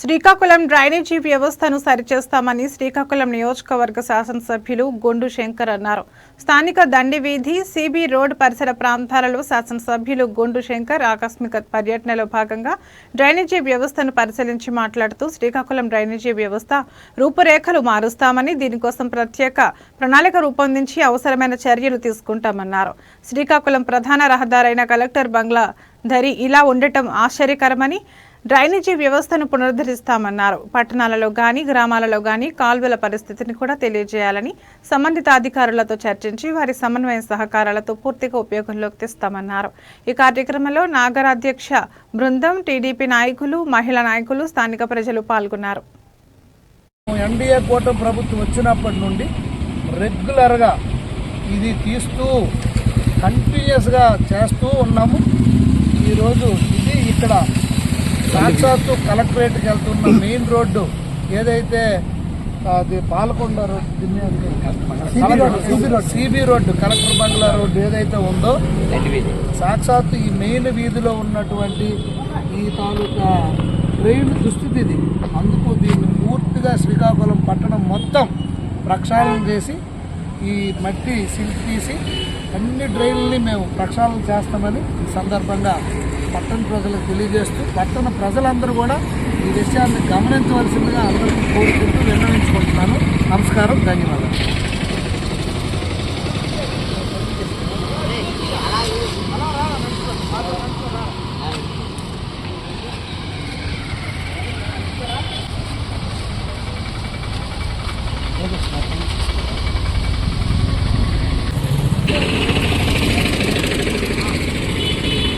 Srikakulam drainage వ్యవస్థను సరిచేస్తామని శ్రీకాకుళం నియోజకవర్గ శాసనసభ్యులు గొండు శంకర్ అన్నారు. స్థానిక దండి వీధి సిబి రోడ్ పరిసర ప్రాంతాలలో శాసనసభ్యులు గొండు శంకర్ ఆకస్మిక పర్యటనలో భాగంగా డ్రైనేజీ వ్యవస్థను పరిశీలించి మాట్లాడుతూ శ్రీకాకుళం డ్రైనేజీ వ్యవస్థ రూపురేఖలు మారుస్తామని దీనికోసం ప్రత్యేక ప్రణాళిక రూపొందించి అవసరమైన చర్యలు తీసుకుంటామన్నారు. శ్రీకాకుళం ప్రధాన రహదారైన కలెక్టర్ బంగ్లా ధరి ఇలా ఉండటం ఆశ్చర్యకరమని డ్రైనేజీ వ్యవస్థను పునరుద్ధరిస్తామన్నారు. పట్టణాలలో గాని గ్రామాలలో గాని కాల్వల పరిస్థితిని కూడా తెలియజేయాలని సంబంధిత అధికారులతో చర్చించి వారి సమన్వయ సహకారాలతో పూర్తిగా ఉపయోగంలోకి తెస్తామన్నారు. ఈ కార్యక్రమంలో నాగరాధ్యక్ష బృందం టీడీపీ నాయకులు మహిళా నాయకులు స్థానిక ప్రజలు పాల్గొన్నారు. ఎన్డీఏ కూటమి ప్రభుత్వం వచ్చినప్పటి నుండి రెగ్యులర్గా ఇది తీస్తూ కంటిన్యూస్గా చేస్తూ ఉన్నాము. ఈరోజు ఇది ఇక్కడ సాక్షాత్తు కలెక్టరేట్కి వెళ్తున్న మెయిన్ రోడ్డు ఏదైతే అది Palakonda road? CB road collector bungalow road ఏదైతే ఉందో సాక్షాత్తు ఈ మెయిన్ వీధిలో ఉన్నటువంటి ఈ తాలూకా ట్రైన్ దుస్థితి ఇది. అందుకు దీన్ని పూర్తిగా శ్రీకాకుళం పట్టణం మొత్తం ప్రక్షాళన చేసి ఈ మట్టి సిల్క్ తీసి అన్ని డ్రైన్లని మేము ప్రక్షాళన చేస్తామని ఈ సందర్భంగా పట్టణ ప్రజలకు తెలియజేస్తూ పట్టణ ప్రజలందరూ కూడా ఈ విషయాన్ని గమనించవలసిందిగా అందరికీ కోరుకుంటూ విన్నవించుకుంటున్నాను నమస్కారం ధన్యవాదాలు.